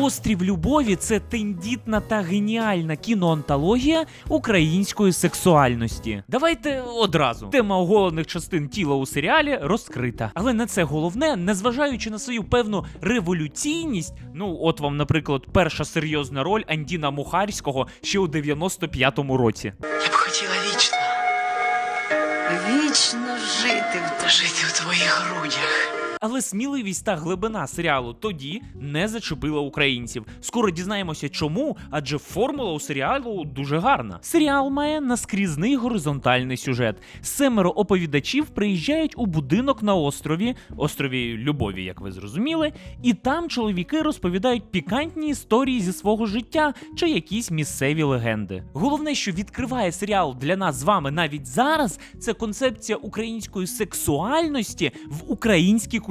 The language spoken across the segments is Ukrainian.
Острів любові це тендітна та геніальна кіноантологія української сексуальності. Давайте одразу. Тема оголених частин тіла у серіалі розкрита. Але не це головне, незважаючи на свою певну революційність. Ну, от вам, наприклад, перша серйозна роль Андіна Мухарського ще у 95-му році. Я б хотіла вічно. Вічно жити, в- жити в твоїх грудях. Але сміливість та глибина серіалу тоді не зачепила українців. Скоро дізнаємося, чому, адже формула у серіалу дуже гарна. Серіал має наскрізний горизонтальний сюжет. Семеро оповідачів приїжджають у будинок на острові, острові Любові, як ви зрозуміли, і там чоловіки розповідають пікантні історії зі свого життя чи якісь місцеві легенди. Головне, що відкриває серіал для нас з вами навіть зараз, це концепція української сексуальності в українській культурі.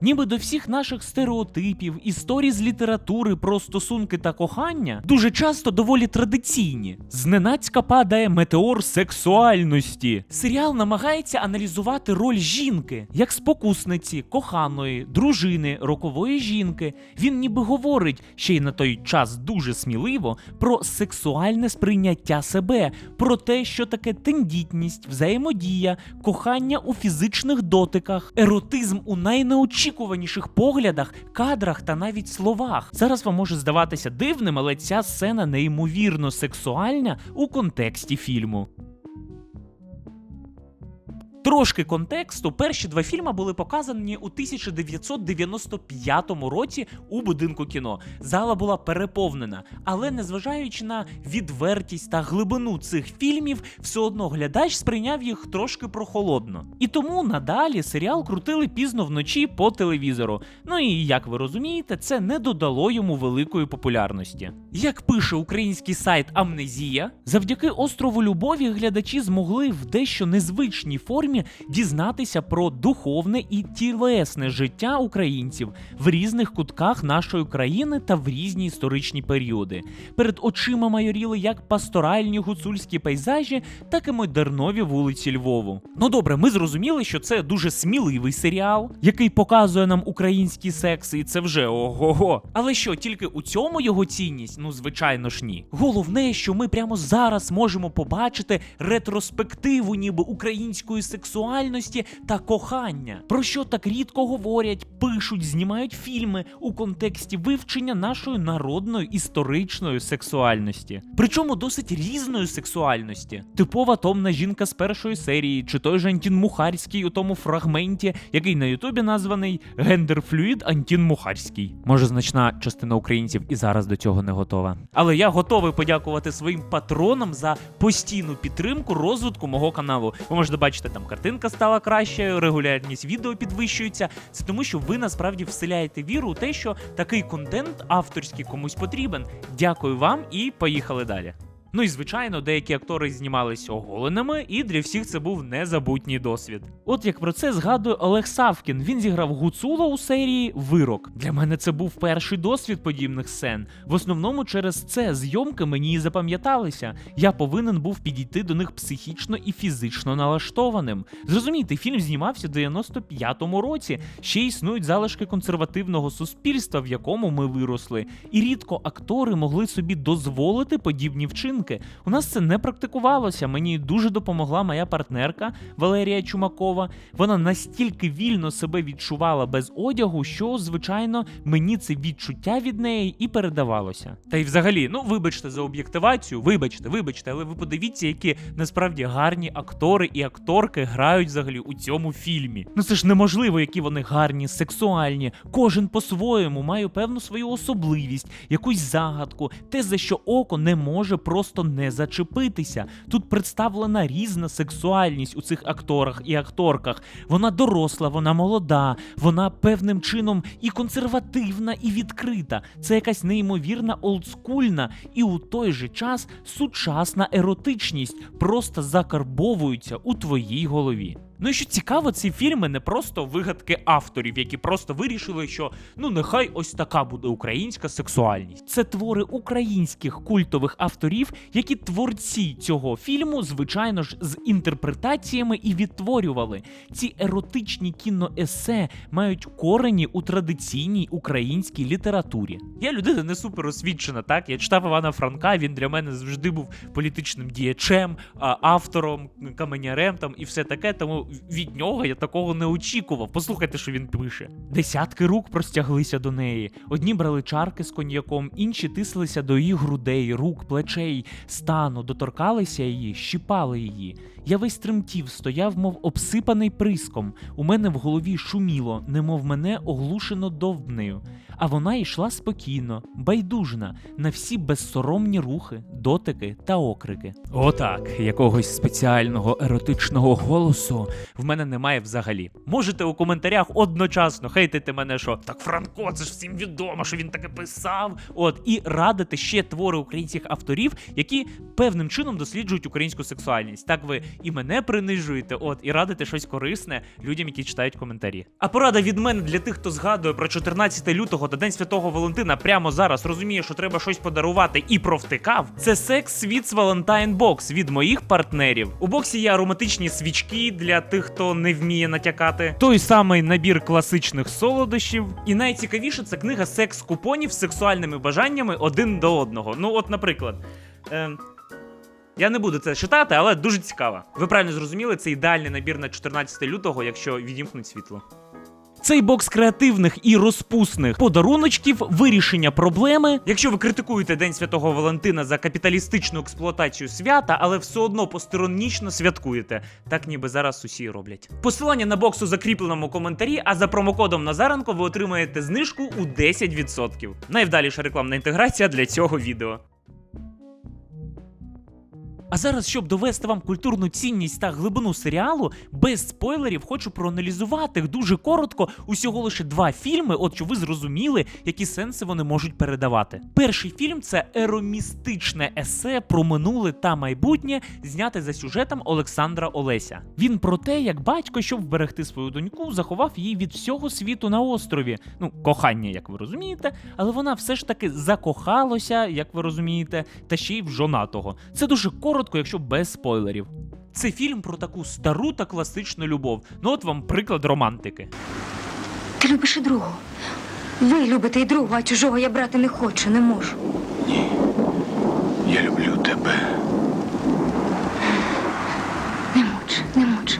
Ніби до всіх наших стереотипів, історій з літератури про стосунки та кохання дуже часто доволі традиційні. Зненацька падає метеор сексуальності. Серіал намагається аналізувати роль жінки як спокусниці, коханої, дружини, рокової жінки. Він ніби говорить ще й на той час дуже сміливо про сексуальне сприйняття себе, про те, що таке тендітність, взаємодія, кохання у фізичних дотиках, еротизм у найнеочікуваніших поглядах, кадрах та навіть словах. Зараз вам може здаватися дивним, але ця сцена неймовірно сексуальна у контексті фільму. Трошки контексту, перші два фільми були показані у 1995 році у будинку кіно. Зала була переповнена, але незважаючи на відвертість та глибину цих фільмів, все одно глядач сприйняв їх трошки прохолодно. І тому надалі серіал крутили пізно вночі по телевізору. Ну і як ви розумієте, це не додало йому великої популярності. Як пише український сайт Амнезія, завдяки острову Любові глядачі змогли в дещо незвичній формі дізнатися про духовне і тілесне життя українців в різних кутках нашої країни та в різні історичні періоди. Перед очима майоріли як пасторальні гуцульські пейзажі, так і модернові вулиці Львову. Ну добре, ми зрозуміли, що це дуже сміливий серіал, який показує нам український секс, і це вже ого-го. Але що, тільки у цьому його цінність? Ну, звичайно ж ні. Головне, що ми прямо зараз можемо побачити ретроспективу, ніби української сексуальності та кохання, про що так рідко говорять, пишуть, знімають фільми у контексті вивчення нашої народної історичної сексуальності. Причому досить різної сексуальності. Типова томна жінка з першої серії, чи той же Антін Мухарський у тому фрагменті, який на Ютубі названий Гендерфлюїд Антін Мухарський. Може, значна частина українців і зараз до цього не готова. Але я готовий подякувати своїм патронам за постійну підтримку розвитку мого каналу. Ви можете бачити, там картинка стала кращою, регулярність відео підвищується. Це тому, що ви насправді вселяєте віру у те, що такий контент авторський комусь потрібен. Дякую вам і поїхали далі. Ну і звичайно, деякі актори знімались оголеними, і для всіх це був незабутній досвід. От як про це згадує Олег Савкін. Він зіграв Гуцула у серії Вирок. Для мене це був перший досвід подібних сцен. В основному через це зйомки мені і запам'яталися. Я повинен був підійти до них психічно і фізично налаштованим. Зрозумійте, фільм знімався в 95-му році. Ще існують залишки консервативного суспільства, в якому ми виросли, і рідко актори могли собі дозволити подібні вчинки. У нас це не практикувалося. Мені дуже допомогла моя партнерка Валерія Чумакова. Вона настільки вільно себе відчувала без одягу, що, звичайно, мені це відчуття від неї і передавалося. Та й взагалі, ну вибачте за об'єктивацію, вибачте, вибачте, але ви подивіться, які насправді гарні актори і акторки грають взагалі у цьому фільмі. Ну це ж неможливо, які вони гарні, сексуальні. Кожен по-своєму має певну свою особливість, якусь загадку, те, за що око не може просто не зачепитися. Тут представлена різна сексуальність у цих акторах і акторках. Вона доросла, вона молода, вона певним чином і консервативна, і відкрита. Це якась неймовірна олдскульна і у той же час сучасна еротичність просто закарбовуються у твоїй голові. Ну і що цікаво, ці фільми не просто вигадки авторів, які просто вирішили, що ну нехай ось така буде українська сексуальність. Це твори українських культових авторів, які творці цього фільму, звичайно ж, з інтерпретаціями і відтворювали. Ці еротичні кіноесе мають корені у традиційній українській літературі. Я людина не супер освічена, так я читав Івана Франка. Він для мене завжди був політичним діячем, автором, каменярем там і все таке. Тому від нього я такого не очікував. Послухайте, що він пише. Десятки рук простяглися до неї. Одні брали чарки з коньяком, інші тислися до її грудей, рук, плечей, стану, доторкалися її, щіпали її. Я весь тремтів, стояв, мов обсипаний приском. У мене в голові шуміло, немов мене оглушено довбнею. А вона йшла спокійно, байдужна на всі безсоромні рухи, дотики та окрики. Отак, якогось спеціального еротичного голосу в мене немає взагалі. Можете у коментарях одночасно хейтити мене, що так Франко, це ж всім відомо, що він таке писав. От і радити ще твори українських авторів, які певним чином досліджують українську сексуальність. Так ви і мене принижуєте, от і радите щось корисне людям, які читають коментарі. А порада від мене для тих, хто згадує про 14 лютого та День Святого Валентина прямо зараз розуміє, що треба щось подарувати і провтикав. Це секс Sweets Valentine Box від моїх партнерів. У боксі є ароматичні свічки для тих, хто не вміє натякати. Той самий набір класичних солодощів. І найцікавіше це книга секс-купонів з сексуальними бажаннями один до одного. Ну, от, наприклад. Е, я не буду це читати, але дуже цікаво. Ви правильно зрозуміли, це ідеальний набір на 14 лютого, якщо відімкнуть світло. Цей бокс креативних і розпусних подаруночків, вирішення проблеми. Якщо ви критикуєте День Святого Валентина за капіталістичну експлуатацію свята, але все одно постороннічно святкуєте, так ніби зараз усі роблять. Посилання на бокс у закріпленому коментарі, а за промокодом Назаренко ви отримаєте знижку у 10%. Найвдаліша рекламна інтеграція для цього відео. А зараз, щоб довести вам культурну цінність та глибину серіалу, без спойлерів хочу проаналізувати дуже коротко усього лише два фільми, от щоб ви зрозуміли, які сенси вони можуть передавати. Перший фільм це еромістичне есе про минуле та майбутнє, зняте за сюжетом Олександра Олеся. Він про те, як батько, щоб вберегти свою доньку, заховав її від всього світу на острові. Ну, кохання, як ви розумієте, але вона все ж таки закохалася, як ви розумієте, та ще й в жонатого. Це дуже коротко, якщо без спойлерів. Це фільм про таку стару та класичну любов. Ну от вам приклад романтики. Ти любиш і другу. Ви любите і другу, а чужого я брати не хочу, не можу. Ні. Я люблю тебе. Не муч, не муч.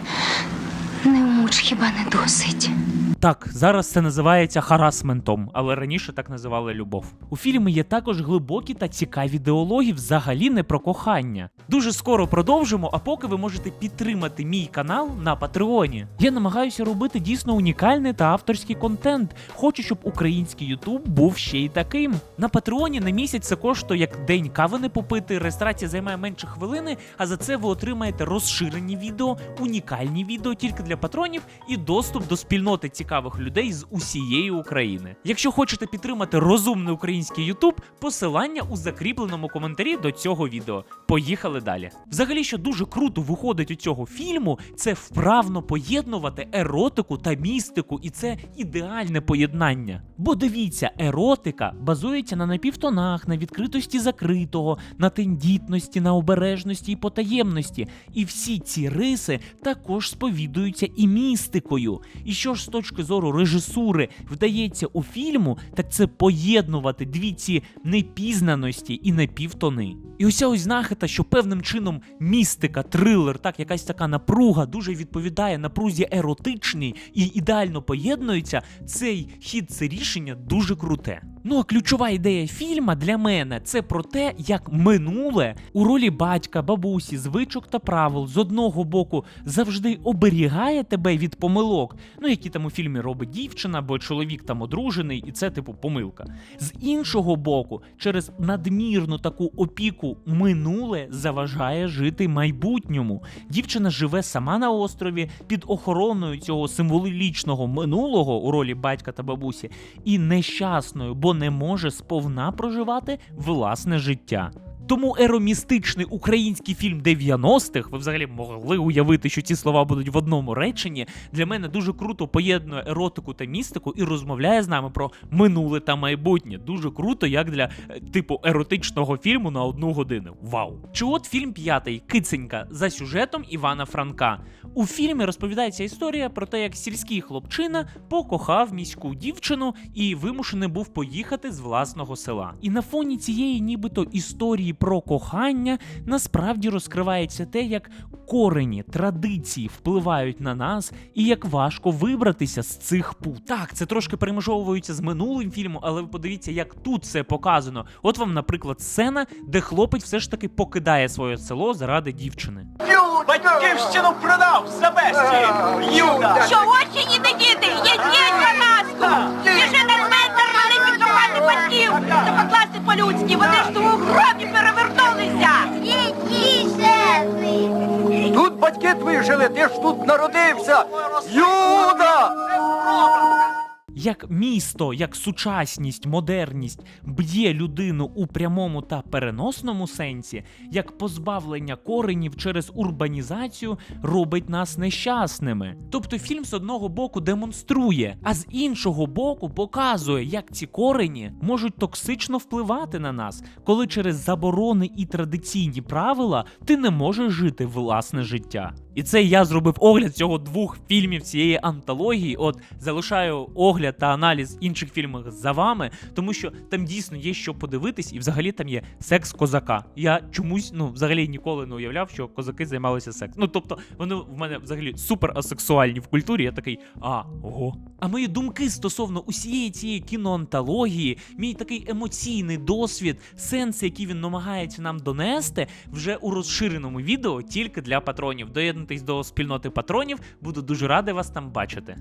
Не муч, хіба не досить. Так, зараз це називається харасментом, але раніше так називали любов. У фільмі є також глибокі та цікаві діалоги, взагалі не про кохання. Дуже скоро продовжимо, а поки ви можете підтримати мій канал на Патреоні. Я намагаюся робити дійсно унікальний та авторський контент. Хочу, щоб український Ютуб був ще й таким. На Патреоні на місяць це коштує як день кави не попити. Реєстрація займає менше хвилини, а за це ви отримаєте розширені відео, унікальні відео тільки для патронів і доступ до спільноти цікавих людей з усієї України. Якщо хочете підтримати розумний український Ютуб, посилання у закріпленому коментарі до цього відео. Поїхали далі. Взагалі, що дуже круто виходить у цього фільму, це вправно поєднувати еротику та містику, і це ідеальне поєднання. Бо дивіться, еротика базується на напівтонах, на відкритості закритого, на тендітності, на обережності і потаємності. І всі ці риси також сповідуються і містикою. І що ж з точки зору режисури вдається у фільму, так це поєднувати дві ці непізнаності і напівтони. І ося ось знахита, що певним чином містика, трилер, так якась така напруга дуже відповідає напрузі еротичній і ідеально поєднується. Цей хід, це рішення дуже круте. Ну а ключова ідея фільма для мене це про те, як минуле у ролі батька, бабусі, звичок та правил з одного боку завжди оберігає тебе від помилок, ну які там у фільмі робить дівчина, або чоловік там одружений, і це типу помилка. З іншого боку, через надмірну таку опіку минуле заважає жити майбутньому. Дівчина живе сама на острові під охороною цього символічного минулого у ролі батька та бабусі, і нещасною, бо не може сповна проживати власне життя. Тому еромістичний український фільм 90-х, ви взагалі могли уявити, що ці слова будуть в одному реченні. Для мене дуже круто поєднує еротику та містику і розмовляє з нами про минуле та майбутнє. Дуже круто, як для е, типу еротичного фільму на одну годину. Вау! Чи от фільм п'ятий Киценька за сюжетом Івана Франка. У фільмі розповідається історія про те, як сільський хлопчина покохав міську дівчину і вимушений був поїхати з власного села. І на фоні цієї, нібито історії про кохання, насправді розкривається те, як корені традиції впливають на нас, і як важко вибратися з цих пут. Так, це трошки перемежовується з минулим фільмом, але ви подивіться, як тут це показано. От вам, наприклад, сцена, де хлопець все ж таки покидає своє село заради дівчини. Батьківщину продав за безцінь! Юда! Чого ще ні діти? Єдіть по-людськи, вони ж тому в гробі перевернулися! Тут батьки твої жили, ти ж тут народився! Юда! Як місто, як сучасність, модерність б'є людину у прямому та переносному сенсі, як позбавлення коренів через урбанізацію робить нас нещасними. Тобто фільм з одного боку демонструє, а з іншого боку показує, як ці корені можуть токсично впливати на нас, коли через заборони і традиційні правила ти не можеш жити власне життя. І це я зробив огляд цього двох фільмів цієї антології. От залишаю огляд та аналіз інших фільмів за вами, тому що там дійсно є що подивитись, і взагалі там є секс козака. Я чомусь ну взагалі ніколи не уявляв, що козаки займалися сексом. Ну тобто вони в мене взагалі супер асексуальні в культурі. Я такий, а ого. А мої думки стосовно усієї цієї кіноантології, мій такий емоційний досвід, сенси, які він намагається нам донести, вже у розширеному відео тільки для патронів. Доєднуйтесь до спільноти патронів, буду дуже радий вас там бачити.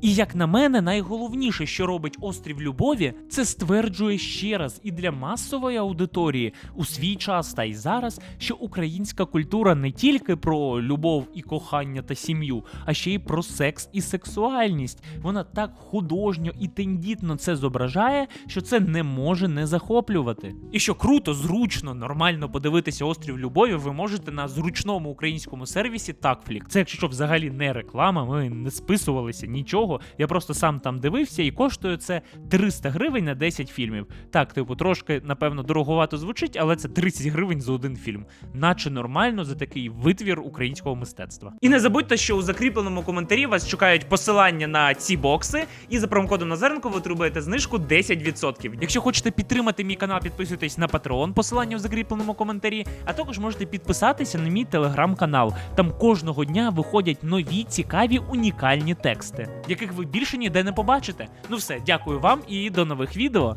І як на мене, найголовніше, що робить острів любові, це стверджує ще раз і для масової аудиторії у свій час та й зараз, що українська культура не тільки про любов і кохання та сім'ю, а ще й про секс і сексуальність. Вона так художньо і тендітно це зображає, що це не може не захоплювати. І що круто, зручно, нормально подивитися острів любові, ви можете на зручному українському сервісі Такфлік. Це якщо взагалі не реклама, ми не списувалися нічого. Я просто сам там дивився і коштує це 300 гривень на 10 фільмів. Так, типу, трошки, напевно, дороговато звучить, але це 30 гривень за один фільм. Наче нормально за такий витвір українського мистецтва. І не забудьте, що у закріпленому коментарі вас чекають посилання на ці бокси, і за промокодом Назаренко ви отримаєте знижку 10%. Якщо хочете підтримати мій канал, підписуйтесь на Patreon, посилання у закріпленому коментарі, а також можете підписатися на мій телеграм-канал. Там кожного дня виходять нові цікаві унікальні тексти, яких ви більше ніде не побачите. Ну все, дякую вам і до нових відео.